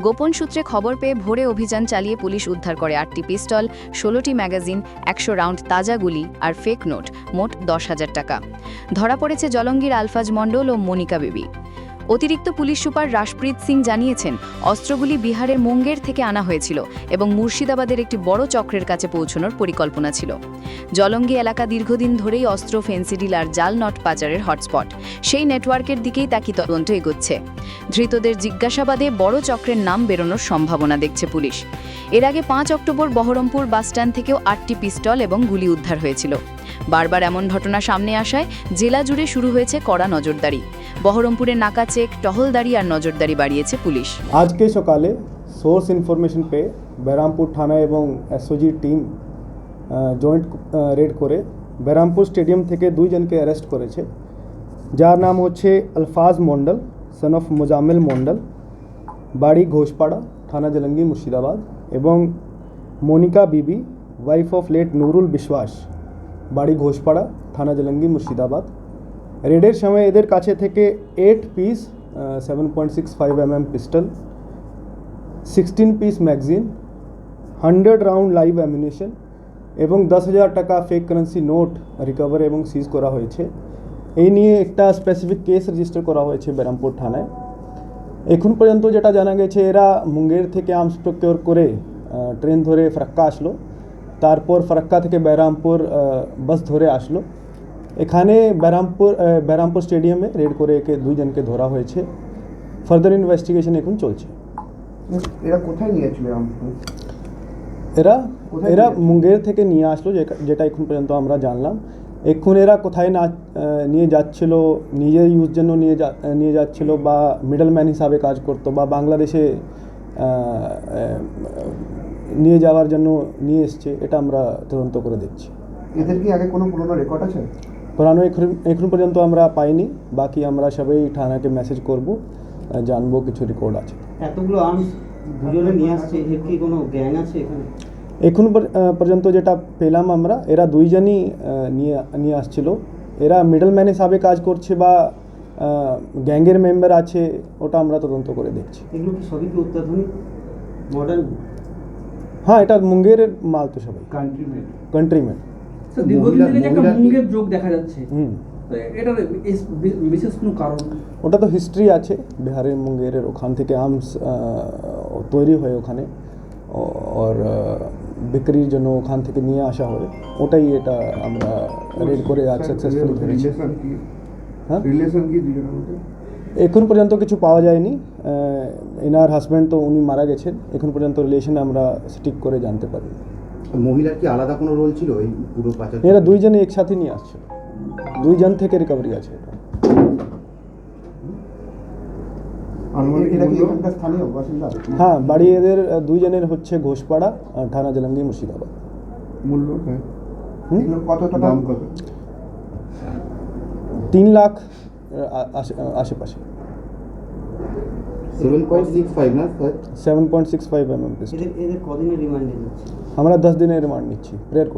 গোপন সূত্রে খবর পেয়ে ভোরে অভিযান চালিয়ে পুলিশ উদ্ধার করে আটটি পিস্তল, ষোলোটি ম্যাগাজিন, একশো রাউন্ড তাজা গুলি আর ফেক নোট মোট দশ হাজার টাকা। ধরা পড়েছে জলঙ্গির আলফাজ মণ্ডল ও মনিকা বিবি। অতিরিক্ত পুলিশ সুপার রাশপ্রীত সিং জানিয়েছেন, অস্ত্রগুলি বিহারের মুঙ্গের থেকে আনা হয়েছিল এবং মুর্শিদাবাদের একটি বড় চক্রের কাছে পৌঁছানোর পরিকল্পনা ছিল। জলঙ্গি এলাকা দীর্ঘদিন ধরেই অস্ত্র, ফেন্সিডিল আর জাল নট পাচারের হটস্পট। সেই নেটওয়ার্কের দিকেই তাকি তদন্ত এগোচ্ছে। ধৃতদের জিজ্ঞাসাবাদে বড় চক্রের নাম বেরোনোর সম্ভাবনা দেখছে পুলিশ। এর আগে পাঁচ অক্টোবর বহরমপুর বাসস্ট্যান্ড থেকেও আটটি পিস্তল এবং গুলি উদ্ধার হয়েছিল। বারবার এমন ঘটনা সামনে আসায় জেলা জুড়ে শুরু হয়েছে কড়া নজরদারি। বহরমপুরে নাকা চেক, টহলদারি আর নজরদারি বাড়িয়েছে পুলিশ। আজকে সকালে সোর্স ইনফরমেশন পেয়ে বেরামপুর থানা এবং এসওজি টিম জয়েন্ট রেড করে বেরামপুর স্টেডিয়াম থেকে দুইজনকে অ্যারেস্ট করেছে। যার নাম হচ্ছে আলফাজ মন্ডল সন অফ মোজাম্মেল মন্ডল বাড়ি ঘোষপাড়া, থানা জলঙ্গি, মুর্শিদাবাদ এবং মনিকা বিবি ওয়াইফ অফ লেট নুরুল বিশ্বাস, বাড়ি ঘোষপাড়া, থানা জলঙ্গি, মুর্শিদাবাদ। রেডের সময় এদের কাছে থেকে eight piece seven point six five M M pistol sixteen piece magazine hundred round live ammunition এবং দশ হাজার টাকা ফেক কারেন্সি নোট রিকভার এবং সিজ করা হয়েছে। এই নিয়ে একটা স্পেসিফিক কেস রেজিস্টার করা হয়েছে বেরামপুর থানায়। এখন পর্যন্ত যেটা জানা গেছে এরা মুঙ্গের থেকে আর্মস প্রকিওর করে ট্রেন ধরে ফারাক্কা আসলো। তারপর ফারাক্কা থেকে বেরামপুর আহ, বাস ধরে আসলো। এখানে ব্যারামপুর ব্যারামপুর স্টেডিয়ামে রেড করে একে দুইজনকে ধরা হয়েছে। ফার্দার ইনভেস্টিগেশন এখন চলছে। এরা কোথায় নিয়েছিল এরা এরা মুঙ্গের থেকে নিয়ে আসলো যেটা- এখন পর্যন্ত আমরা জানলাম। এখন এরা কোথায় না নিয়ে যাচ্ছিল নিজের ইউজ জন্য নিয়ে যা নিয়ে যাচ্ছিল বা মিডলম্যান হিসাবে কাজ করতো বা বাংলাদেশে নিয়ে যাওয়ার জন্য নিয়ে এসছে এটা আমরা তদন্ত করে দেখছি। এদের কি আগে কোনো পুরনো রেকর্ড আছে? পুরানো এখন এখন পর্যন্ত আমরা পাইনি। বাকি আমরা সবাই থানাকে মেসেজ করব জানব কিছু রেকর্ড আছে। এতগুলো আর্মস দুজনে নিয়ে আসছে এর কি কোনো গ্যাং আছে এখানে? এখন পর- পর্যন্ত যেটা পেলাম আমরা এরা দুইজনই নিয়ে নিয়ে আসছিল। এরা মিডলম্যান হিসাবে কাজ করছে বা গ্যাংয়ের মেম্বার আছে ওটা আমরা তদন্ত করে দেখছি। এগুলো কি সবই কি অত্যাধুনিক? মডার্ন হ্যাঁ এটা মুঙ্গেরের মাল তো সবাই। কান্ট্রি মেড কান্ট্রিম্যান স্যার, দীর্ঘদিন থেকে যে একটা মুঙ্গের যোগ দেখা যাচ্ছে। এটার বিশেষ কোনো কারণ? ওটা তো হিস্ট্রি আছে বিহারের মুঙ্গেরের ওখান থেকে আর্মস তৈরি হয় ওখানে। ওর বিক্রির জন্য ওখান থেকে নিয়ে আসা হয়। ওটাই এটা আমরা রেড করে আজ সাকসেসফুলি ধরেছি রিলেশন কি? হ্যাঁ? রিলেশন কি দুজনের মধ্যে? এখন পর্যন্ত কিছু পাওয়া যায়নি। এনার হাজব্যান্ড তো উনি মারা গেছেন। এখন পর্যন্ত রিলেশন আমরা স্টিক করে জানতে পারি। মহিলার কি আলাদা কোনো রোল ছিল এই পুরো পাচার এরা দুইজনে একসাথে নিয়ে আসছিল। দুইজন থেকে রিকভারি আছে এটা। হ্যাঁ বাড়ি এদের দুইজনের হচ্ছে ঘোষপাড়া আহ, থানা জলঙ্গি মুর্শিদাবাদ। মূল্য? হ্যাঁ? কত টাকা? দাম তিন লাখ আশে- আশেপাশে। সেভেন পয়েন্ট সিক্স ফাইভ না sir seven point six five M M এদের এদের কদিনের রিমান্ডে দিচ্ছে আমরা দশ দিনের রিমান্ড নিচ্ছি প্রেয়ার করছি